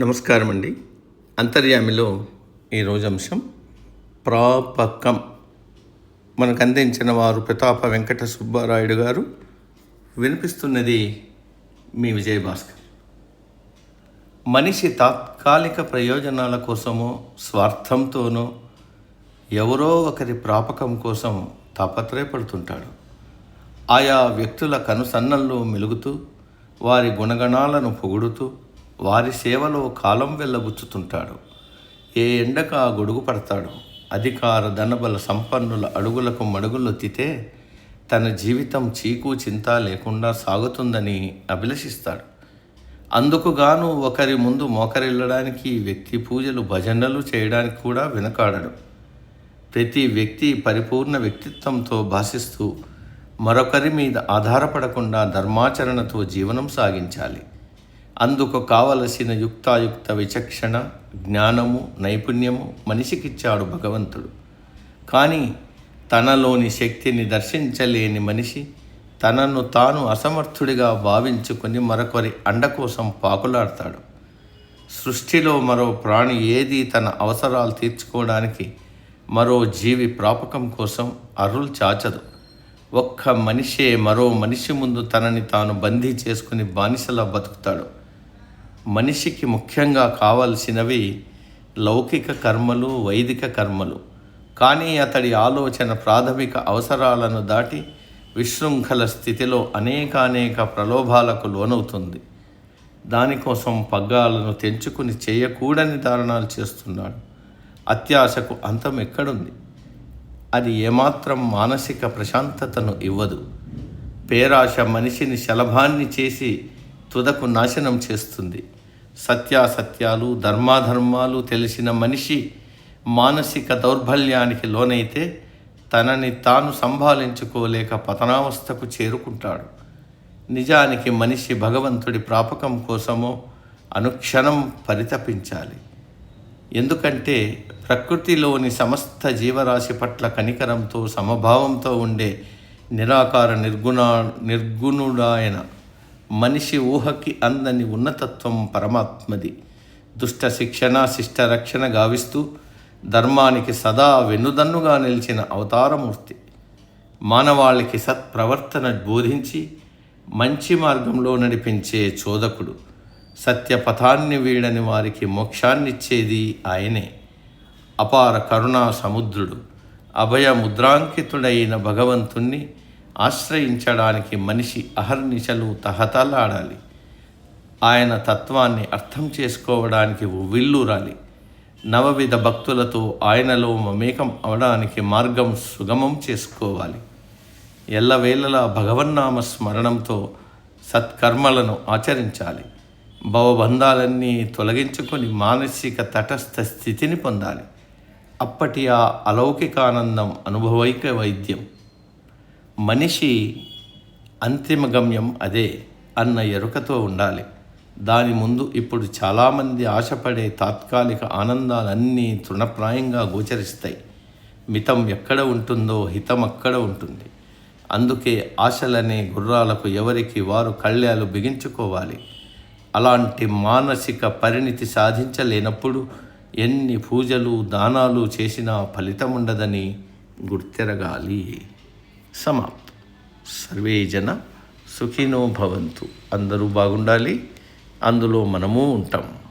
నమస్కారం అండి అంతర్యామిలో ఈరోజు అంశం ప్రాపకం. మనకు అందించిన వారు ప్రతాప వెంకట సుబ్బారాయుడు గారు వినిపిస్తున్నది మీ విజయభాస్కర్. మనిషి తాత్కాలిక ప్రయోజనాల కోసమో స్వార్థంతోనో ఎవరో ఒకరి ప్రాపకం కోసం తాపత్రయపడుతుంటాడు. ఆయా వ్యక్తుల కనుసన్నల్లో మెలుగుతూ వారి గుణగణాలను పొగుడుతూ వారి సేవలో కాలం వెళ్ళబుచ్చుతుంటాడు. ఏ ఎండక ఆ గొడుగు పడతాడు. అధికార ధనబల సంపన్నుల అడుగులకు మడుగులొత్తితే తన జీవితం చీకు చింత లేకుండా సాగుతుందని అభిలషిస్తాడు. అందుకుగాను ఒకరి ముందు మోకరిల్లడానికి వ్యక్తి పూజలు భజనలు చేయడానికి కూడా వెనకాడడు. ప్రతి వ్యక్తి పరిపూర్ణ వ్యక్తిత్వంతో భాషిస్తూ మరొకరి మీద ఆధారపడకుండా ధర్మాచరణతో జీవనం సాగించాలి. అందుకు కావలసిన యుక్తాయుక్త విచక్షణ జ్ఞానము నైపుణ్యము మనిషికిచ్చాడు భగవంతుడు. కానీ తనలోని శక్తిని దర్శించలేని మనిషి తనను తాను అసమర్థుడిగా భావించుకొని మరొకరి అండ కోసం పాకులాడతాడు. సృష్టిలో మరో ప్రాణి ఏది తన అవసరాలు తీర్చుకోవడానికి మరో జీవి ప్రాపకం కోసం అరులు చాచదు. ఒక్క మనిషే మరో మనిషి ముందు తనని తాను బందీ చేసుకుని బానిసలా బతుకుతాడు. మనిషికి ముఖ్యంగా కావలసినవి లౌకిక కర్మలు వైదిక కర్మలు. కానీ అతడి ఆలోచన ప్రాథమిక అవసరాలను దాటి విశృంఖల స్థితిలో అనేకానేక ప్రలోభాలకు లోనవుతుంది. దానికోసం పగ్గాలను తెంచుకుని చేయకూడని దారుణాలు చేస్తున్నాడు. అత్యాశకు అంతం ఎక్కడుంది? అది ఏమాత్రం మానసిక ప్రశాంతతను ఇవ్వదు. పేరాశ మనిషిని శలభాన్ని చేసి తుదకు నాశనం చేస్తుంది. సత్యాసత్యాలు ధర్మాధర్మాలు తెలిసిన మనిషి మానసిక దౌర్బల్యానికి లోనైతే తనని తాను సంభాళించుకోలేక పతనావస్థకు చేరుకుంటాడు. నిజానికి మనిషి భగవంతుడి ప్రాపకం కోసమో అనుక్షణం పరితపించాలి. ఎందుకంటే ప్రకృతిలోని సమస్త జీవరాశి పట్ల కనికరంతో సమభావంతో ఉండే నిరాకార నిర్గుణ నిర్గుణుడాయన మనిషి ఊహకి అందని ఉన్నతత్వం పరమాత్మది. దుష్ట శిక్షణ శిష్ట రక్షణ గావిస్తూ ధర్మానికి సదా వెన్నుదన్నుగా నిలిచిన అవతారమూర్తి. మానవాళికి సత్ప్రవర్తన బోధించి మంచి మార్గంలో నడిపించే చోదకుడు. సత్యపథాన్ని వీడని వారికి మోక్షాన్నిచ్చేది ఆయనే. అపార కరుణా సముద్రుడు. అభయ ముద్రాంకితుడైన భగవంతుణ్ణి ఆశ్రయించడానికి మనిషి అహర్నిశలు తహతలాడాలి ఆయన తత్వాన్ని అర్థం చేసుకోవడానికి విల్లురాలి. నవవిధ భక్తులతో ఆయనలో మమేకం అవడానికి మార్గం సుగమం చేసుకోవాలి. ఎల్లవేళలా భగవన్నామ స్మరణంతో సత్కర్మలను ఆచరించాలి. భవబంధాలన్నీ తొలగించుకొని మానసిక తటస్థ స్థితిని పొందాలి. అప్పటి ఆ అలౌకికానందం అనుభవైక వైద్యం. మనిషి అంతిమ గమ్యం అదే అన్న ఎరుకతో ఉండాలి. దాని ముందు ఇప్పుడు చాలామంది ఆశపడే తాత్కాలిక ఆనందాలన్నీ తృణప్రాయంగా గోచరిస్తాయి. మితం ఎక్కడ ఉంటుందో హితం అక్కడ ఉంటుంది. అందుకే ఆశలనే గుర్రాలకు ఎవరికి వారు కళ్యాలు బిగించుకోవాలి. అలాంటి మానసిక పరిణితి సాధించలేనప్పుడు ఎన్ని పూజలు దానాలు చేసినా ఫలితం ఉండదని గుర్తెరగాలి. సమాప్తం. సర్వే జన సుఖినో భవంతు. అందరూ బాగుండాలి. అందులో మనము ఉంటాం.